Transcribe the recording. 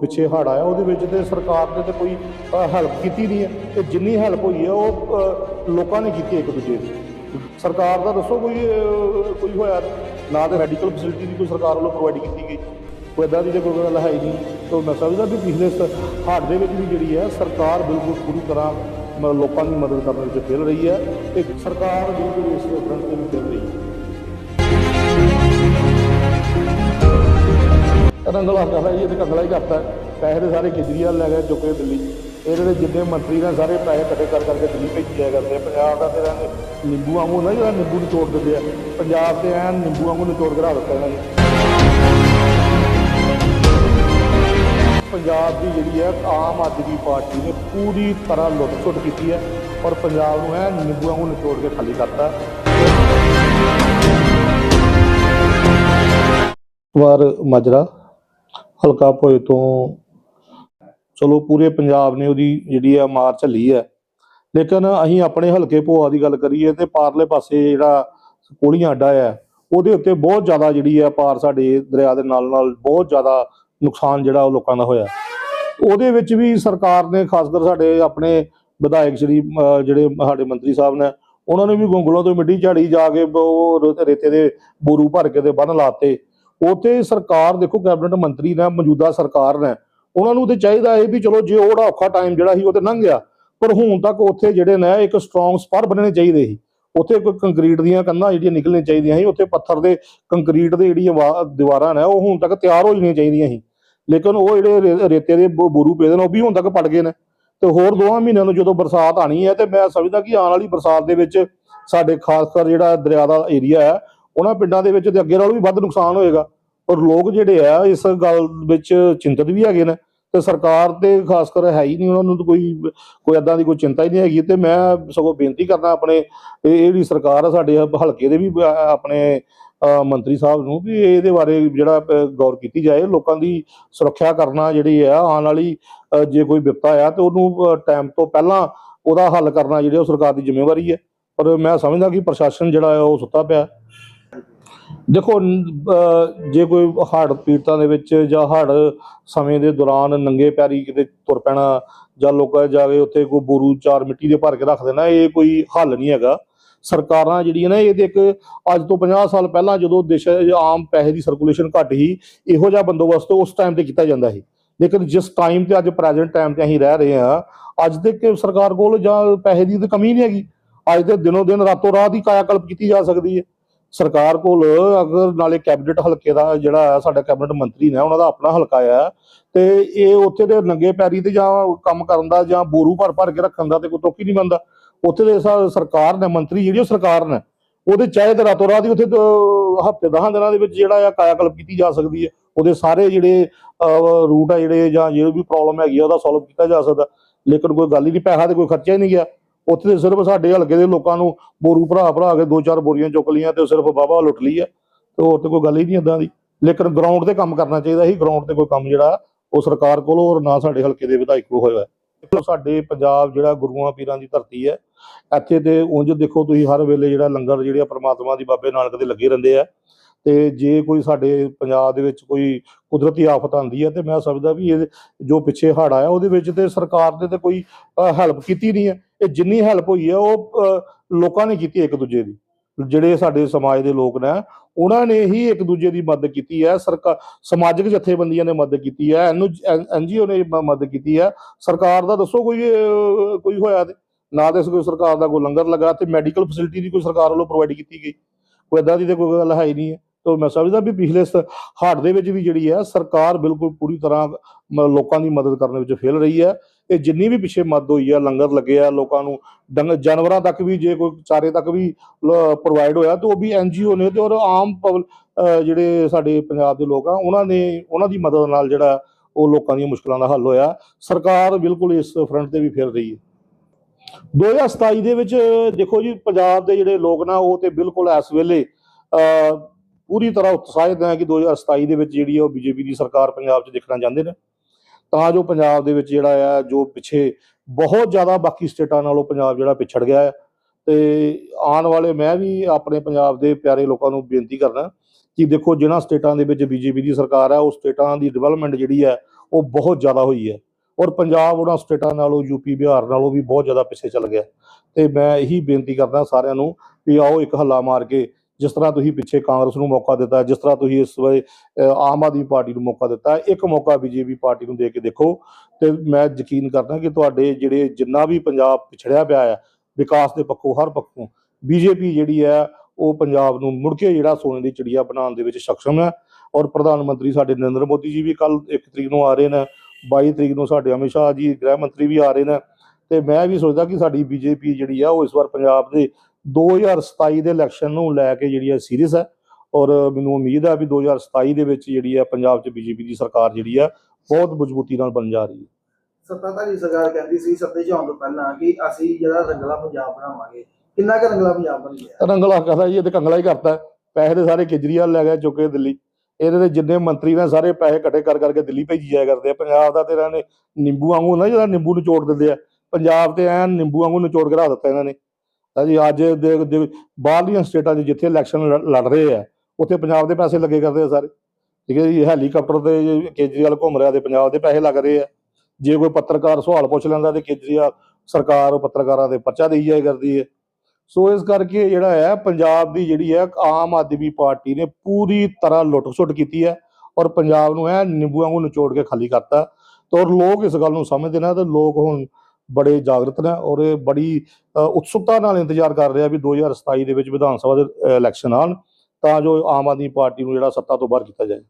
ਪਿੱਛੇ ਹੜ੍ਹ ਆਇਆ, ਉਹਦੇ ਵਿੱਚ ਤੇ ਸਰਕਾਰ ਨੇ ਤੇ ਕੋਈ ਹੈਲਪ ਕੀਤੀ ਨਹੀਂ ਹੈ। ਤੇ ਜਿੰਨੀ ਹੈਲਪ ਹੋਈ ਹੈ, ਉਹ ਲੋਕਾਂ ਨੇ ਕੀਤੀ ਇੱਕ ਦੂਜੇ ਦੀ। ਸਰਕਾਰ ਦਾ ਦੱਸੋ ਕੋਈ ਕੋਈ ਹੋਇਆ? ਨਾ ਤੇ ਮੈਡੀਕਲ ਫੈਸਿਲਿਟੀ ਦੀ ਕੋਈ ਸਰਕਾਰ ਵੱਲੋਂ ਪ੍ਰੋਵਾਈਡ ਕੀਤੀ ਗਈ। ਕੋਈ ਇਦਾਂ ਦੀ ਤੇ ਕੋਈ ਗੱਲ ਹੈ ਹੀ ਨਹੀਂ। ਤਾਂ ਮੈਂ ਸਮਝਦਾ ਵੀ ਪਿਛਲੇ ਸ- ਹਾੜ ਦੇ ਵਿੱਚ ਵੀ ਜਿਹੜੀ ਹੈ, ਸਰਕਾਰ ਬਿਲਕੁਲ ਪੂਰੀ ਤਰ੍ਹਾਂ ਮ- ਲੋਕਾਂ ਦੀ ਮਦਦ ਕਰਨ ਵਿੱਚ ਖੇਲ ਰਹੀ ਹੈ। ਤੇ ਸਰਕਾਰ ਬਿਲਕੁਲ ਇਸ ਰੰਗਲਾ ਕਰਦਾ ਜੀ, ਇਹ ਤੇ ਕੰਗਲਾ ਹੀ ਕਰਤਾ। ਪੈਸੇ ਤੇ ਸਾਰੇ ਕੇਜਰੀਵਾਲ ਲੈ ਗਏ, ਚੁੱਕੇ ਦਿੱਲੀ। ਇਹਦੇ ਦੇ ਜਿੰਨੇ ਮੰਤਰੀ ਨੇ, ਸਾਰੇ ਪੈਸੇ ਇਕੱਠੇ ਕਰ ਕਰਕੇ ਦਿੱਲੀ ਭੇਜੀ ਜਾਇਆ ਕਰਦੇ ਆ। ਪੰਜਾਬ ਦਾ ਤੇ ਇਹਨਾਂ ਨੇ ਨਿੰਬੂ ਵਾਂਗੂ ਨਾ ਜਿਹੜਾ ਨਿੰਬੂ ਨਿਚੋੜ ਦਿੰਦੇ ਆ। ਪੰਜਾਬ ਤੇ ਐਨ ਨਿੰਬੂ ਵਾਂਗੂ ਨਿਚੋੜ ਕੇ ਰੱਖ ਦਿੱਤਾ ਇਹਨਾਂ ਨੇ। ਪੰਜਾਬ ਦੀ ਜਿਹੜੀ ਹੈ, ਆਮ ਆਦਮੀ ਪਾਰਟੀ ਨੇ ਪੂਰੀ ਤਰ੍ਹਾਂ ਲੁੱਟ-ਸੁੱਟ ਕੀਤੀ ਹੈ ਔਰ ਪੰਜਾਬ ਨੂੰ ਐਨ ਨਿੰਬੂ ਵਾਂਗੂ ਨਿਚੋੜ ਕੇ ਖਾਲੀ ਕਰਤਾ। ਵਾਰ ਮਾਜਰਾ। ਹਲਕਾ ਭੋਏ ਤੋਂ। ਚਲੋ, ਪੂਰੇ ਪੰਜਾਬ ਨੇ ਉਹਦੀ ਜਿਹੜੀ ਆ ਮਾਰ ਝੱਲੀ ਹੈ। ਲੇਕਿਨ ਅਸੀਂ ਆਪਣੇ ਹਲਕੇ ਭੋਆ ਦੀ ਗੱਲ ਕਰੀਏ ਤੇ ਪਾਰਲੇ ਪਾਸੇ ਜਿਹੜਾ ਕੋਲੀਆਂ ਅੱਡਾ ਹੈ ਉਹਦੇ ਉੱਤੇ ਬਹੁਤ ਜ਼ਿਆਦਾ ਜਿਹੜੀ ਹੈ ਪਾਰ ਸਾਡੇ ਦਰਿਆ ਦੇ ਨਾਲ ਨਾਲ ਬਹੁਤ ਜ਼ਿਆਦਾ ਨੁਕਸਾਨ ਜਿਹੜਾ ਉਹ ਲੋਕਾਂ ਦਾ ਹੋਇਆ। ਉਹਦੇ ਵਿੱਚ ਵੀ ਸਰਕਾਰ ਨੇ ਖਾਸ ਕਰ ਸਾਡੇ ਆਪਣੇ ਵਿਧਾਇਕ ਸ਼੍ਰੀ ਜਿਹੜੇ ਸਾਡੇ ਮੰਤਰੀ ਸਾਹਿਬ ਨੇ, ਉਹਨਾਂ ਨੇ ਵੀ ਗੋਂਗਲੋਂ ਤੋਂ ਮਿੱਟੀ ਝਾੜੀ ਜਾ ਕੇ ਉਹ ਰੇਤੇ ਦੇ ਬੋਰੂ ਭਰ ਕੇ ਤੇ ਬੰਨ ਲਾਤੇ ਉਤੇ ਸਰਕਾਰ ਦੇਖੋ ਕੈਬਨਿਟ ਮੰਤਰੀ ਨੇ, ਮੌਜੂਦਾ ਸਰਕਾਰ ਨੇ, ਉਹਨਾਂ ਨੂੰ ਤੇ ਚਾਹੀਦਾ ਹੈ ਵੀ ਚਲੋ ਜੇ ਉਹਦਾ ਔਖਾ ਟਾਈਮ ਜਿਹੜਾ ਸੀ ਉਹ ਤੇ ਲੰਘ ਗਿਆ, ਪਰ ਹੁਣ ਤੱਕ ਉੱਥੇ ਜਿਹੜੇ ਨੇ ਇੱਕ ਸਟਰੋਂਗ ਸਪਰ ਬਣਨੇ ਚਾਹੀਦੇ ਸੀ। ਉੱਥੇ ਕੋਈ ਕੰਕਰੀਟ ਦੀਆਂ ਕੰਨਾਂ ਜਿਹੜੀਆਂ ਨਿਕਲਣੀਆਂ ਚਾਹੀਦੀਆਂ ਸੀ, ਉੱਥੇ ਪੱਥਰ ਦੇ ਕੰਕਰੀਟ ਦੇ ਜਿਹੜੀਆਂ ਵਾ- ਦੀਵਾਰਾਂ ਨੇ, ਉਹ ਹੁਣ ਤੱਕ ਤਿਆਰ ਹੋ ਜਾਣੀਆਂ ਚਾਹੀਦੀਆਂ ਸੀ। ਲੇਕਿਨ ਉਹ ਜਿਹੜੇ ਰੇ- ਰੇਤੇ ਦੇ ਬੋਰੂ ਪਏ ਨੇ, ਉਹ ਵੀ ਹੁਣ ਤੱਕ ਪੜ ਗਏ ਨੇ। ਤੇ ਹੋਰ ਦੋਵਾਂ ਮਹੀਨਿਆਂ ਨੂੰ ਜਦੋਂ ਬਰਸਾਤ ਆਣੀ ਹੈ, ਤੇ ਮੈਂ ਸਮਝਦਾ ਕਿ ਆਉਣ ਵਾਲੀ ਬਰਸਾਤ ਦੇ ਵਿੱਚ ਸਾਡੇ ਖਾਸ ਕਰ ਜਿਹੜਾ ਦਰਿਆ ਦਾ ਏਰੀਆ ਹੈ ਉਹਨਾਂ ਪਿੰਡਾਂ ਦੇ ਵਿੱਚ ਤੇ ਅੱਗੇ ਨਾਲੋਂ ਵੀ ਵੱਧ ਨੁਕਸਾਨ ਹੋਏਗਾ। ਔਰ ਲੋਕ ਜਿਹੜੇ ਆ, ਇਸ ਗੱਲ ਵਿੱਚ ਚਿੰਤਤ ਵੀ ਹੈਗੇ ਨੇ ਤੇ ਸਰਕਾਰ ਤੇ ਖਾਸ ਕਰ ਹੈ ਹੀ ਨਹੀਂ ਉਹਨਾਂ ਨੂੰ ਕੋਈ ਕੋਈ ਏਦਾਂ ਦੀ ਕੋਈ ਚਿੰਤਾ ਹੀ ਨਹੀਂ ਹੈਗੀ। ਤੇ ਮੈਂ ਸਗੋਂ ਬੇਨਤੀ ਕਰਦਾ ਆਪਣੇ, ਇਹ ਜਿਹੜੀ ਸਰਕਾਰ ਆ ਸਾਡੇ ਹਲਕੇ ਦੇ ਵੀ ਆਪਣੇ ਮੰਤਰੀ ਸਾਹਿਬ ਨੂੰ ਵੀ ਇਹਦੇ ਬਾਰੇ ਜਿਹੜਾ ਗੌਰ ਕੀਤੀ ਜਾਏ। ਲੋਕਾਂ ਦੀ ਸੁਰੱਖਿਆ ਕਰਨਾ ਜਿਹੜੀ ਆ, ਆਉਣ ਵਾਲੀ ਜੇ ਕੋਈ ਵਿਪਤਾ ਆ ਤੇ ਉਹਨੂੰ ਟਾਈਮ ਤੋਂ ਪਹਿਲਾਂ ਉਹਦਾ ਹੱਲ ਕਰਨਾ ਜਿਹੜੀ ਉਹ ਸਰਕਾਰ ਦੀ ਜ਼ਿੰਮੇਵਾਰੀ ਹੈ। ਪਰ ਮੈਂ ਸਮਝਦਾ ਕਿ ਪ੍ਰਸ਼ਾਸਨ ਜਿਹੜਾ ਹੈ ਉਹ ਸੁੱਤਾ ਪਿਆ। ਦੇਖੋ ਅਹ, ਜੇ ਕੋਈ ਹੜ੍ਹ ਪੀੜਤਾਂ ਦੇ ਵਿੱਚ ਜਾਂ ਹੜ੍ਹ ਸਮੇਂ ਦੇ ਦੌਰਾਨ ਨੰਗੇ ਪੈਰੀ ਕਿਤੇ ਤੁਰ ਪੈਣਾ ਜਾਂ ਲੋਕਾਂ ਜਾ ਕੇ ਉੱਥੇ ਕੋਈ ਬੋਰੂ ਚਾਰ ਮਿੱਟੀ ਦੇ ਭਰ ਕੇ ਰੱਖ ਦੇਣਾ, ਇਹ ਕੋਈ ਹੱਲ ਨਹੀਂ ਹੈਗਾ। ਸਰਕਾਰਾਂ ਜਿਹੜੀਆਂ ਨੇ ਇਹਦੇ ਇੱਕ ਅੱਜ ਤੋਂ 50 ਸਾਲ ਪਹਿਲਾਂ ਜਦੋਂ ਦੇਸ਼ ਆਮ ਪੈਸੇ ਦੀ ਸਰਕੂਲੇਸ਼ਨ ਘੱਟ ਸੀ, ਇਹੋ ਜਿਹਾ ਬੰਦੋਬਸਤ ਉਸ ਟਾਈਮ ਤੇ ਕੀਤਾ ਜਾਂਦਾ ਸੀ। ਲੇਕਿਨ ਜਿਸ ਟਾਈਮ ਤੇ ਅੱਜ ਪ੍ਰੈਜ਼ੈਂਟ ਟਾਈਮ ਤੇ ਅਸੀਂ ਰਹਿ ਰਹੇ ਹਾਂ, ਅੱਜ ਦੇ ਕਿ ਸਰਕਾਰ ਕੋਲ ਜਾਂ ਪੈਸੇ ਦੀ ਤਾਂ ਕਮੀ ਨਹੀਂ ਹੈਗੀ। ਅੱਜ ਦੇ ਦਿਨੋਂ ਦਿਨ, ਰਾਤੋਂ ਰਾਤ ਹੀ ਕਾਇਆਕਲਪ ਕੀਤੀ ਜਾ ਸਕਦੀ ਹੈ। ਸਰਕਾਰ ਕੋਲ ਅਗਰ ਨਾਲੇ ਕੈਬਨਿਟ ਹਲਕੇ ਦਾ ਜਿਹੜਾ ਸਾਡਾ ਕੈਬਨਿਟ ਮੰਤਰੀ ਨੇ, ਉਹਨਾਂ ਦਾ ਆਪਣਾ ਹਲਕਾ ਆ, ਤੇ ਇਹ ਉੱਥੇ ਦੇ ਨੰਗੇ ਪੈਰੀ ਤੇ ਜਾਂ ਕੰਮ ਕਰਨ ਦਾ ਜਾਂ ਬੋਰੂ ਭਰ ਭਰ ਕੇ ਰੱਖਣ ਦਾ ਤੇ ਕੋਈ ਟੋਕੀ ਨਹੀਂ ਬੰਦਾ ਉੱਥੇ ਦੇ ਸਰਕਾਰ ਨੇ, ਮੰਤਰੀ ਜਿਹੜੀ ਉਹ ਸਰਕਾਰ ਨੇ, ਉਹਦੇ ਚਾਹੇ ਤੇ ਰਾਤੋਂ ਰਾਤ ਹੀ ਉੱਥੇ ਹਫ਼ਤੇ ਦਹਾਂ ਦਿਨਾਂ ਦੇ ਵਿੱਚ ਜਿਹੜਾ ਆ ਕਾਇਆਕਲਪ ਕੀਤੀ ਜਾ ਸਕਦੀ ਹੈ। ਉਹਦੇ ਸਾਰੇ ਜਿਹੜੇ ਰੂਟ ਆ ਜਿਹੜੇ ਜਾਂ ਜਿਹੜੀ ਵੀ ਪ੍ਰੋਬਲਮ ਹੈਗੀ ਆ, ਉਹਦਾ ਸੋਲਵ ਕੀਤਾ ਜਾ ਸਕਦਾ। ਲੇਕਿਨ ਕੋਈ ਗੱਲ ਹੀ ਨਹੀਂ, ਪੈਸਾ ਤੇ ਕੋਈ ਖਰਚਾ ਹੀ ਨਹੀਂ ਗਿਆ। ਉੱਥੇ ਤੇ ਸਿਰਫ ਸਾਡੇ ਹਲਕੇ ਦੇ ਲੋਕਾਂ ਨੂੰ ਬੋਰੂ ਭਰਾ ਭਰਾ ਕੇ ਦੋ ਚਾਰ ਬੋਰੀਆਂ ਚੁੱਕ ਲੀਆਂ ਤੇ ਸਿਰਫ ਬਾਬਾ ਲੁੱਟ ਲਈ ਹੈ ਤੇ ਹੋਰ ਤੇ ਕੋਈ ਗੱਲ ਹੀ ਨਹੀਂ ਇਦਾਂ ਦੀ। ਲੇਕਿਨ ਗਰਾਊਂਡ ਤੇ ਕੰਮ ਕਰਨਾ ਚਾਹੀਦਾ ਸੀ। ਗਰਾਊਂਡ ਤੇ ਕੋਈ ਕੰਮ ਜਿਹੜਾ ਉਹ ਸਰਕਾਰ ਕੋਲੋਂ ਔਰ ਨਾ ਸਾਡੇ ਹਲਕੇ ਦੇ ਵਿਧਾਇਕ ਕੋਲ ਹੋਇਆ। ਸਾਡੇ ਪੰਜਾਬ ਜਿਹੜਾ ਗੁਰੂਆਂ ਪੀਰਾਂ ਦੀ ਧਰਤੀ ਹੈ, ਇੱਥੇ ਤੇ ਉਂਝ ਦੇਖੋ ਤੁਸੀਂ ਹਰ ਵੇਲੇ ਜਿਹੜਾ ਲੰਗਰ ਜਿਹੜੇ ਆ ਪ੍ਰਮਾਤਮਾ ਦੀ ਬਾਬੇ ਨਾਨਕ ਦੇ ਲੱਗੇ ਰਹਿੰਦੇ ਆ। ਤੇ ਜੇ ਕੋਈ ਸਾਡੇ ਪੰਜਾਬ ਦੇ ਵਿੱਚ ਕੋਈ ਕੁਦਰਤੀ ਆਫਤ ਆਉਂਦੀ ਹੈ ਤੇ ਮੈਂ ਸਮਝਦਾ ਵੀ ਇਹ ਜੋ ਪਿੱਛੇ ਹੜ੍ਹ ਆਇਆ ਉਹਦੇ ਵਿੱਚ ਤੇ ਸਰਕਾਰ ਨੇ ਤੇ ਕੋਈ ਹੈਲਪ ਕੀਤੀ ਨਹੀਂ ਹੈ ਇਹ ਜਿੰਨੀ ਹੈਲਪ ਹੋਈ ਹੈ, ਉਹ ਲੋਕਾਂ ਨੇ ਕੀਤੀ ਇੱਕ ਦੂਜੇ ਦੀ। ਜਿਹੜੇ ਸਾਡੇ ਸਮਾਜ ਦੇ ਲੋਕ ਨੇ, ਉਹਨਾਂ ਨੇ ਹੀ ਇੱਕ ਦੂਜੇ ਦੀ ਮਦਦ ਕੀਤੀ ਹੈ ਸਰਕਾਰ ਸਮਾਜਿਕ ਜਥੇਬੰਦੀਆਂ ਨੇ ਮਦਦ ਕੀਤੀ ਹੈ ਐਨਜੀਓ ਨੇ ਮਦਦ ਕੀਤੀ ਹੈ। ਸਰਕਾਰ ਦਾ ਦੱਸੋ ਕੋਈ ਕੋਈ ਹੋਇਆ ਤੇ? ਨਾ ਤੇ ਕੋਈ ਸਰਕਾਰ ਦਾ ਕੋਈ ਲੰਗਰ ਲੱਗਾ ਤੇ ਮੈਡੀਕਲ ਫੈਸਿਲਿਟੀ ਦੀ ਕੋਈ ਸਰਕਾਰ ਵੱਲੋਂ ਪ੍ਰੋਵਾਈਡ ਕੀਤੀ ਗਈ। ਕੋਈ ਏਦਾਂ ਦੀ ਤੇ ਕੋਈ ਗੱਲ ਹੈ ਹੀ ਨਹੀਂ ਹੈ। ਤਾਂ ਮੈਂ ਸਮਝਦਾ ਵੀ ਪਿਛਲੇ ਸ- ਹਾੜ ਦੇ ਵਿੱਚ ਵੀ ਜਿਹੜੀ ਹੈ, ਸਰਕਾਰ ਬਿਲਕੁਲ ਪੂਰੀ ਤਰ੍ਹਾਂ ਮ- ਲੋਕਾਂ ਦੀ ਮਦਦ ਕਰਨ ਵਿੱਚ ਫੇਲ ਰਹੀ ਹੈ। ਇਹ ਜਿੰਨੀ ਵੀ ਪਿੱਛੇ ਮਦਦ ਹੋਈ ਹੈ, ਲੰਗਰ ਲੱਗੇ ਆ, ਲੋਕਾਂ ਨੂੰ ਡੰਗ, ਜਾਨਵਰਾਂ ਤੱਕ ਵੀ ਜੇ ਕੋਈ ਚਾਰੇ ਤੱਕ ਵੀ ਪ੍ਰੋਵਾਈਡ ਹੋਇਆ, ਤਾਂ ਉਹ ਵੀ ਐਨਜੀਓ ਨੇ ਤੇ ਔਰ ਆਮ ਪਬਲ- ਜਿਹੜੇ ਸਾਡੇ ਪੰਜਾਬ ਦੇ ਲੋਕ ਆ, ਉਹਨਾਂ ਨੇ, ਉਹਨਾਂ ਦੀ ਮਦਦ ਨਾਲ ਜਿਹੜਾ ਉਹ ਲੋਕਾਂ ਦੀਆਂ ਮੁਸ਼ਕਲਾਂ ਦਾ ਹੱਲ ਹੋਇਆ। ਸਰਕਾਰ ਬਿਲਕੁਲ ਇਸ ਫਰੰਟ ਤੇ ਵੀ ਫਿਰ ਰਹੀ ਹੈ। 2027 ਦੇ ਵਿੱਚ ਦੇਖੋ ਜੀ, ਪੰਜਾਬ ਦੇ ਜਿਹੜੇ ਲੋਕ ਨਾ, ਉਹ ਤੇ ਬਿਲਕੁਲ ਇਸ ਵੇਲੇ ਪੂਰੀ ਤਰ੍ਹਾਂ ਉਤਸ਼ਾਹਿਤ ਹੈ ਕਿ 2027 ਦੇ ਵਿੱਚ ਜਿਹੜੀ ਆ ਉਹ ਬੀਜੇਪੀ ਦੀ ਸਰਕਾਰ ਪੰਜਾਬ 'ਚ ਦੇਖਣਾ ਚਾਹੁੰਦੇ ਨੇ। ਤਾਂ ਜੋ ਪੰਜਾਬ ਦੇ ਵਿੱਚ ਜਿਹੜਾ ਆ, ਜੋ ਪਿੱਛੇ ਬਹੁਤ ਜ਼ਿਆਦਾ ਬਾਕੀ ਸਟੇਟਾਂ ਨਾਲੋਂ ਪੰਜਾਬ ਜਿਹੜਾ ਪਿਛੜ ਗਿਆ ਹੈ ਤੇ ਆਉਣ ਵਾਲੇ ਮੈਂ ਵੀ ਆਪਣੇ ਪੰਜਾਬ ਦੇ ਪਿਆਰੇ ਲੋਕਾਂ ਨੂੰ ਬੇਨਤੀ ਕਰਨਾ ਕਿ ਦੇਖੋ ਜਿਨ੍ਹਾਂ ਸਟੇਟਾਂ ਦੇ ਵਿੱਚ ਬੀਜੇਪੀ ਦੀ ਸਰਕਾਰ ਹੈ ਉਹ ਸਟੇਟਾਂ ਦੀ ਡਿਵੈਲਪਮੈਂਟ ਜਿਹੜੀ ਹੈ ਉਹ ਬਹੁਤ ਜ਼ਿਆਦਾ ਹੋਈ ਹੈ ਔਰ ਪੰਜਾਬ ਉਹਨਾਂ ਸਟੇਟਾਂ ਨਾਲੋਂ ਯੂਪੀ ਬਿਹਾਰ ਨਾਲੋਂ ਵੀ ਬਹੁਤ ਜ਼ਿਆਦਾ ਪਿੱਛੇ ਚੱਲ ਗਿਆ। ਤੇ ਮੈਂ ਇਹੀ ਬੇਨਤੀ ਕਰਦਾ ਸਾਰਿਆਂ ਨੂੰ ਵੀ ਆਓ ਇੱਕ ਹੱਲਾ ਮਾਰ ਕੇ ਜਿਸ ਤਰ੍ਹਾਂ ਤੁਸੀਂ ਪਿੱਛੇ ਕਾਂਗਰਸ ਨੂੰ ਮੌਕਾ ਦਿੱਤਾ, ਜਿਸ ਤਰ੍ਹਾਂ ਤੁਸੀਂ ਇਸ ਵੇਲੇ ਆਮ ਆਦਮੀ ਪਾਰਟੀ ਨੂੰ ਮੌਕਾ ਦਿੱਤਾ, ਇੱਕ ਮੌਕਾ ਬੀਜੇਪੀ ਪਾਰਟੀ ਨੂੰ ਦੇ ਕੇ ਦੇਖੋ ਤੇ ਮੈਂ ਯਕੀਨ ਕਰਦਾ ਕਿ ਤੁਹਾਡੇ ਜਿਹੜੇ ਜਿੰਨਾ ਵੀ ਪੰਜਾਬ ਪਿਛੜਿਆ ਪਿਆ ਹੈ ਵਿਕਾਸ ਦੇ ਪੱਖੋਂ, ਹਰ ਪੱਖੋਂ, ਬੀਜੇਪੀ ਜਿਹੜੀ ਹੈ ਉਹ ਪੰਜਾਬ ਨੂੰ ਮੁੜ ਕੇ ਜਿਹੜਾ ਸੋਨੇ ਦੀ ਚਿੜੀਆ ਬਣਾਉਣ ਦੇ ਵਿੱਚ ਸક્ષਮ ਹੈ ਔਰ ਪ੍ਰਧਾਨ ਮੰਤਰੀ ਸਾਡੇ ਨਰਿੰਦਰ ਮੋਦੀ ਜੀ ਵੀ ਕੱਲ 1 ਤਰੀਕ ਨੂੰ ਆ ਰਹੇ ਨੇ 22 ਤਰੀਕ ਨੂੰ ਸਾਡੇ ਅਮਿਤ ਸ਼ਾਹ ਜੀ, ਗ੍ਰਹਿ ਮੰਤਰੀ ਵੀ ਆ ਰਹੇ ਨੇ ਤੇ ਮੈਂ ਵੀ ਸੋਚਦਾ ਕਿ ਸਾਡੀ ਬੀਜੇਪੀ ਜਿਹੜੀ ਆ, ਉਹ ਇਸ ਵਾਰ ਪੰਜਾਬ ਦੇ 2027 ਦੇ ਇਲੈਕਸ਼ਨ ਨੂੰ ਲੈ ਕੇ ਜਿਹੜੀ ਹੈ ਸੀਰੀਅਸ ਹੈ ਔਰ ਮੈਨੂੰ ਉਮੀਦ ਹੈ ਵੀ 2027 ਦੇ ਵਿੱਚ ਜਿਹੜੀ ਹੈ ਪੰਜਾਬ 'ਚ ਬੀਜੇਪੀ ਦੀ ਸਰਕਾਰ ਜਿਹੜੀ ਹੈ ਬਹੁਤ ਮਜ਼ਬੂਤੀ ਨਾਲ ਬਣ ਜਾ ਰਹੀ ਹੈ। ਸੱਤਾਧਾਰੀ ਸਰਕਾਰ ਕਹਿੰਦੀ ਸੀ ਸੱਤੇ 'ਚ ਆਉਣ ਤੋਂ ਪਹਿਲਾਂ ਕਿ ਅਸੀਂ ਜਿਹੜਾ ਰੰਗਲਾ ਪੰਜਾਬ ਬਣਾਵਾਂਗੇ। ਕਿੰਨਾ ਕੁ ਰੰਗਲਾ ਪੰਜਾਬ ਬਣ ਗਿਆ? ਰੰਗਲਾ ਕਹਿੰਦਾ ਜੀ ਇਹ ਤੇ ਕੰਗਲਾ ਹੀ ਕਰਤਾ। ਪੈਸੇ ਤੇ ਸਾਰੇ ਕੇਜਰੀਵਾਲ ਲੈ ਗਿਆ ਚੁੱਕੇ ਦਿੱਲੀ। ਇਹਦੇ ਤੇ ਜਿੰਨੇ ਮੰਤਰੀ ਨੇ ਸਾਰੇ ਪੈਸੇ ਇਕੱਠੇ ਕਰ ਕਰਕੇ ਦਿੱਲੀ ਭੇਜੀ ਜਾਇਆ ਕਰਦੇ ਆ। ਪੰਜਾਬ ਦਾ ਤੇ ਇਹਨਾਂ ਨੇ ਨਿੰਬੂ ਵਾਂਗੂ ਹੁੰਦਾ ਜਿਹੜਾ ਨਿੰਬੂ ਨਿਚੋੜ ਦਿੰਦੇ ਆ। ਪੰਜਾਬ ਤੇ ਐਨ ਨਿੰਬੂ ਵਾਂਗੂ ਨਿਚੋੜ ਕੇ ਰੱਖ ਦਿੱਤਾ ਇਹਨਾਂ ਨੇ। ਹਾਂਜੀ ਅੱਜ ਦੇ ਬਾਹਰਲੀਆਂ ਸਟੇਟਾਂ 'ਚ ਜਿੱਥੇ ਇਲੈਕਸ਼ਨ ਲੜ ਰਹੇ ਆ, ਉੱਥੇ ਪੰਜਾਬ ਦੇ ਪੈਸੇ ਲੱਗੇ ਕਰਦੇ ਆ ਸਾਰੇ। ਠੀਕ ਹੈ ਜੀ ਹੈਲੀਕਾਪਟਰ ਤੇ ਕੇਜਰੀਵਾਲ ਘੁੰਮ ਰਿਹਾ ਤੇ ਪੰਜਾਬ ਦੇ ਪੈਸੇ ਲੱਗ ਰਹੇ ਆ। ਜੇ ਕੋਈ ਪੱਤਰਕਾਰ ਸਵਾਲ ਪੁੱਛ ਲੈਂਦਾ ਤੇ ਕੇਜਰੀਵਾਲ ਸਰਕਾਰ ਪੱਤਰਕਾਰਾਂ ਦੇ ਪਰਚਾ ਦੇਈ ਜਾਇਆ ਕਰਦੀ ਹੈ ਸੋ ਇਸ ਕਰਕੇ ਜਿਹੜਾ ਹੈ, ਪੰਜਾਬ ਦੀ ਜਿਹੜੀ ਹੈ ਆਮ ਆਦਮੀ ਪਾਰਟੀ ਨੇ ਪੂਰੀ ਤਰ੍ਹਾਂ ਲੁੱਟ-ਸੁੱਟ ਕੀਤੀ ਹੈ ਔਰ ਪੰਜਾਬ ਨੂੰ ਐ ਨਿੰਬੂਆਂ ਨੂੰ ਨਿਚੋੜ ਕੇ ਖਾਲੀ ਕਰਤਾ। ਤੇ ਔਰ ਲੋਕ ਇਸ ਗੱਲ ਨੂੰ ਸਮਝਦੇ ਨੇ ਤੇ ਲੋਕ ਹੁਣ ਬੜੇ ਜਾਗਰਤ ਨੇ ਔਰ ਇਹ ਬੜੀ ਉਤਸੁਕਤਾ ਨਾਲ ਇੰਤਜ਼ਾਰ ਕਰ ਰਿਹਾ ਵੀ 2027 ਦੇ ਵਿੱਚ ਵਿਧਾਨ ਸਭਾ ਦੇ ਇਲੈਕਸ਼ਨ ਆਉਣ ਤਾਂ ਜੋ ਆਮ ਆਦਮੀ ਪਾਰਟੀ ਨੂੰ ਜਿਹੜਾ ਸੱਤਾ ਤੋਂ ਬਾਹਰ ਕੀਤਾ ਜਾਏ।